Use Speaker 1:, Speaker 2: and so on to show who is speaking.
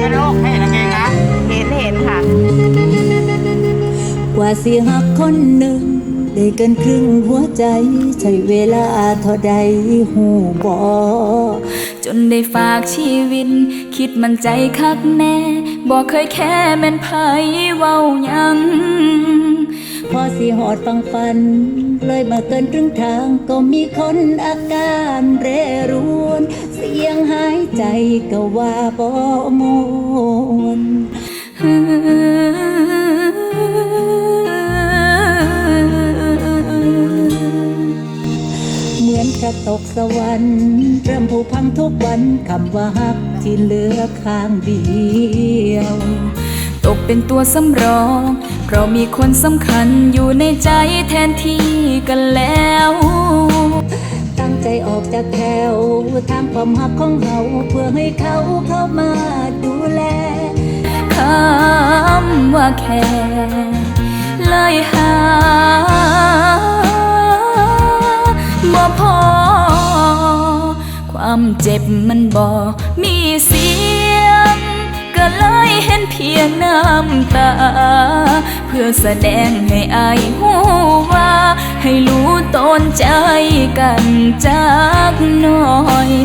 Speaker 1: งนะลูกให้เห็นกางเกงนะ
Speaker 2: เห็นเห็นค่ะ
Speaker 3: กว่าสิหักคนหนึ่ง ได้เกินครึ่งหัวใจ ใช้เวลาเท่าใดหูบอ
Speaker 4: จนได้ฝากชีวิต คิดมันใจคักแน่บอกเคยแค่แม่นไผเว้าหยัง
Speaker 3: พอสิหอดฟังฟัน เลยมาเกินครึ่งทางก็มีคนอาการเรรวน เสียงหาย ใจก็ว่าบ่มนเหมือนกระตกสวรรค์เริ่มผูพังทุกวันคำว่าฮักที่เหลือข้างเดียว
Speaker 4: ตกเป็นตัวสำรอง เพราะมีคนสำคัญอยู่ในใจแทนที่กันแล้ว
Speaker 3: ตั้งใจออกจากแถว ทางความหักของเขาเพื่อให้เขาเข้ามาดูแล
Speaker 4: คำว่าแค่เลยหาบ่พอ ความเจ็บมันบ่มีเสียง ก็เลยเห็นเพียงน้ำตา เพื่อแสดงให้อายหูว่า ให้รู้ตนใจกันจ้า น้อย